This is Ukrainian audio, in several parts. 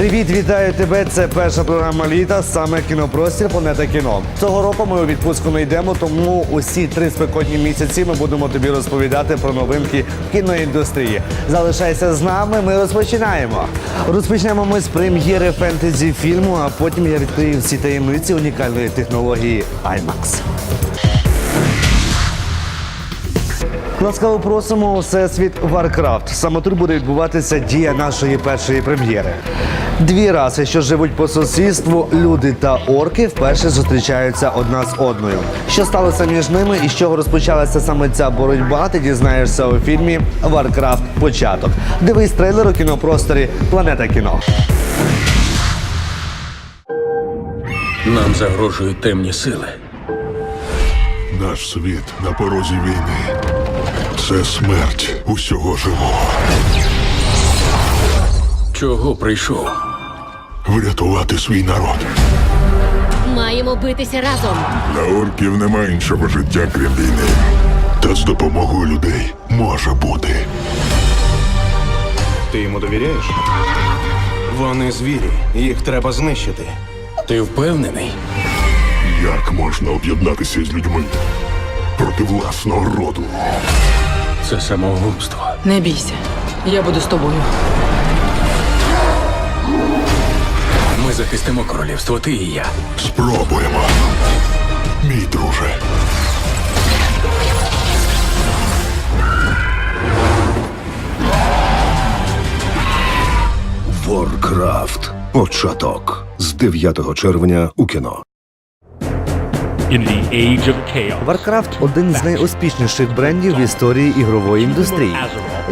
Привіт, вітаю тебе! Це перша програма літа, саме кінопростір Планета кіно. Цього року ми у відпустку не йдемо, тому усі три спекотні місяці ми будемо тобі розповідати про новинки в кіноіндустрії. Залишайся з нами. Ми розпочинаємо. Розпочнемо ми з прем'єри фентезі фільму, а потім я відкрию всі таємниці унікальної технології IMAX. Ласкаво просимо у всесвіт Warcraft. Саме тут буде відбуватися дія нашої першої прем'єри. Дві раси, що живуть по сусідству, люди та орки, вперше зустрічаються одна з одною. Що сталося між ними і з чого розпочалася саме ця боротьба, ти дізнаєшся у фільмі Warcraft Початок. Дивись трейлер у кінопросторі Планета кіно. Нам загрожують темні сили. Наш світ на порозі війни. Це смерть усього живого. Чого прийшов? Врятувати свій народ. Маємо битися разом. Для орків нема іншого життя, крім війни. Та з допомогою людей може бути. Ти йому довіряєш? Вони звірі, їх треба знищити. Ти впевнений? Як можна об'єднатися з людьми проти власного роду? Це самогубство. Не бійся, я буду з тобою. Ми захистимо королівство, ти і я. Спробуємо. Мій друже. Warcraft. Початок з 9 червня у кіно. In the age of chaos. Warcraft – один з найуспішніших брендів в історії ігрової індустрії.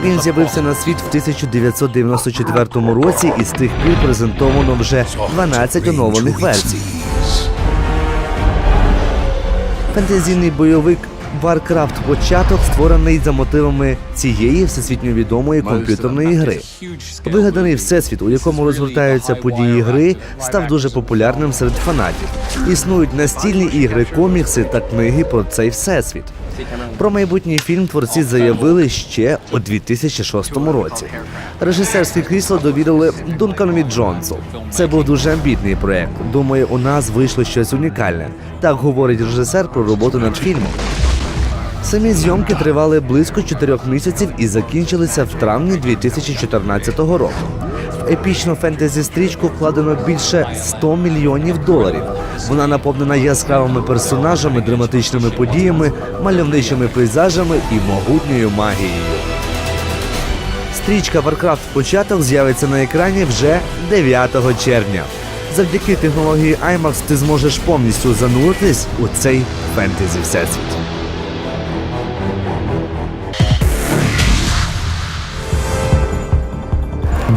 Він з'явився на світ в 1994 році і з тих пір презентовано вже 12 оновлених версій. Фентезійний бойовик Warcraft Початок створений за мотивами цієї всесвітньо відомої комп'ютерної гри. Вигаданий всесвіт, у якому розгортаються події гри, став дуже популярним серед фанатів. Існують настільні ігри, комікси та книги про цей всесвіт. Про майбутній фільм творці заявили ще у 2006 році. Режисерське крісло довірили Дунканові Джонсу. Це був дуже амбітний проект. Думаю, у нас вийшло щось унікальне. Так говорить режисер про роботу над фільмом. Самі зйомки тривали близько чотирьох місяців і закінчилися в травні 2014 року. В епічну фентезі стрічку вкладено більше 100 мільйонів доларів. Вона наповнена яскравими персонажами, драматичними подіями, мальовничими пейзажами і могутньою магією. Стрічка Warcraft початок з'явиться на екрані вже 9 червня. Завдяки технології IMAX ти зможеш повністю зануритись у цей фентезі всесвіт.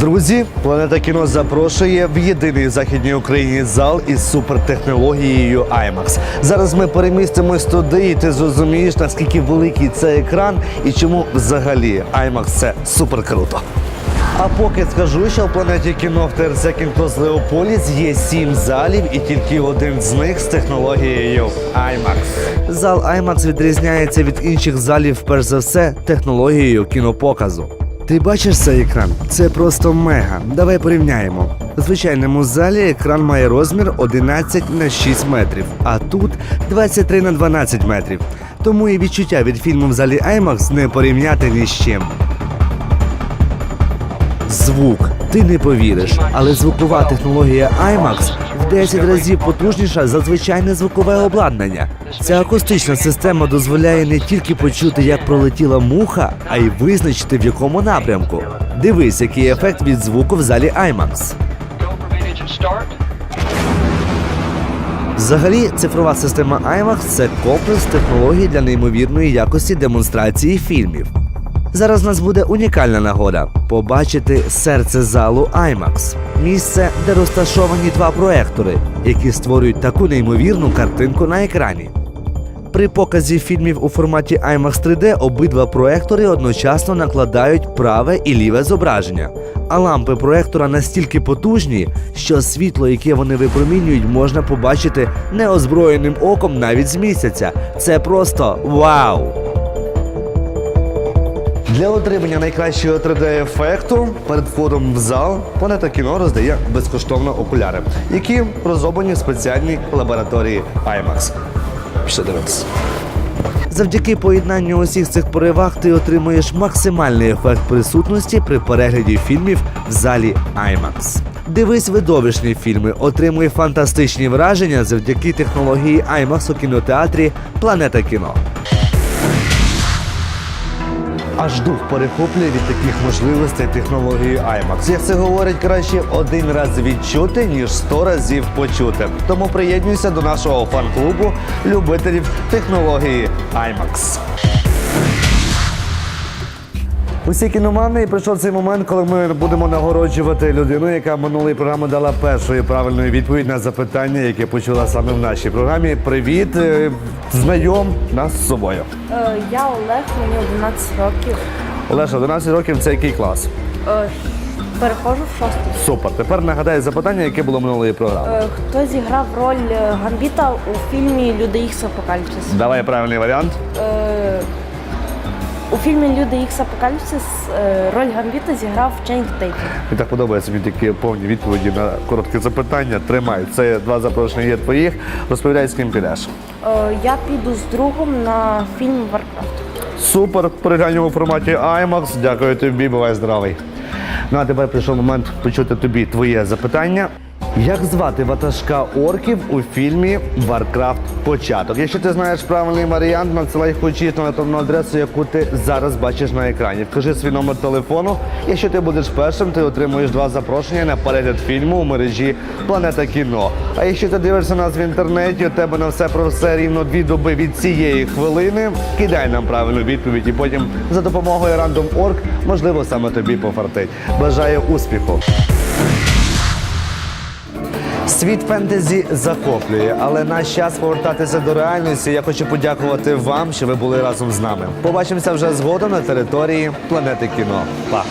Друзі, планета кіно запрошує в єдиний західній Україні зал із супертехнологією IMAX. Зараз ми перемістимось туди, і ти зрозумієш, наскільки великий це екран і чому взагалі IMAX це супер круто. А поки скажу, що в планеті кіно в ТРЦ Кінкос Леополіс є сім залів, і тільки один з них з технологією IMAX. Зал IMAX відрізняється від інших залів, перш за все, технологією кінопоказу. Ти бачиш цей екран? Це просто мега. Давай порівняємо. В звичайному залі екран має розмір 11 на 6 метрів, а тут 23 на 12 метрів. Тому і відчуття від фільму в залі IMAX не порівняти ні з чим. Звук. Ти не повіриш, але звукова технологія IMAX в 10 разів потужніша за звичайне звукове обладнання. Ця акустична система дозволяє не тільки почути, як пролетіла муха, а й визначити в якому напрямку. Дивись, який ефект від звуку в залі IMAX. Взагалі, цифрова система IMAX – це комплекс технологій для неймовірної якості демонстрації фільмів. Зараз у нас буде унікальна нагода побачити серце залу IMAX – місце, де розташовані два проектори, які створюють таку неймовірну картинку на екрані. При показі фільмів у форматі IMAX 3D обидва проектори одночасно накладають праве і ліве зображення. А лампи проектора настільки потужні, що світло, яке вони випромінюють, можна побачити неозброєним оком навіть з місяця. Це просто вау! Для отримання найкращого 3D-ефекту перед входом в зал планета кіно роздає безкоштовно окуляри, які розроблені в спеціальній лабораторії IMAX. Пішли дивитися. Завдяки поєднанню усіх цих переваг ти отримуєш максимальний ефект присутності при перегляді фільмів в залі IMAX. Дивись видовищні фільми, отримуй фантастичні враження завдяки технології IMAX у кінотеатрі Планета кіно. Аж дух перехоплює від таких можливостей технології IMAX. Як це говорить, краще один раз відчути, ніж сто разів почути. Тому приєднуйся до нашого фан-клубу любителів технології IMAX. Усі кіномани і прийшов цей момент, коли ми будемо нагороджувати людину, яка минулої програми дала першою правильною відповідь на запитання, яке почула саме в нашій програмі. Привіт, е, знайом нас з собою. Е, Я Олег, мені 11 років. Олеша, 11 років це який клас? Е, Переходжу в шостий. Супер. Тепер нагадай запитання, яке було минулої програми. Хто зіграв роль Гамбіта у фільмі Люди Ікс Апокаліпсис? Давай правильний варіант. У фільмі Люди Ікс Апокаліпсис е, роль Гамбіта зіграв Ченнінг Тейтум. Мені так подобається мені такі повні відповіді на коротке запитання. Тримай. Це два запрошення є твоїх. Розповідай, з ким підеш. Е, Я піду з другом на фільм Варкрафт. Супер. Переглянемо в форматі IMAX. Дякую тобі, бувай здравий. Ну а тепер прийшов момент почути тобі твоє запитання. Як звати ватажка орків у фільмі Warcraft Початок? Якщо ти знаєш правильний варіант, надсилай хоч на електронну адресу, яку ти зараз бачиш на екрані. Вкажи свій номер телефону. Якщо ти будеш першим, ти отримуєш два запрошення на перегляд фільму у мережі Планета кіно. А якщо ти дивишся нас в інтернеті, у тебе на все про все рівно дві доби від цієї хвилини. Кидай нам правильну відповідь, і потім за допомогою Random.org, можливо, саме тобі пофартить. Бажаю успіху! Світ фентезі захоплює, але наш час повертатися до реальності. Я хочу подякувати вам, що ви були разом з нами. Побачимося вже згодом на території планети кіно. Па!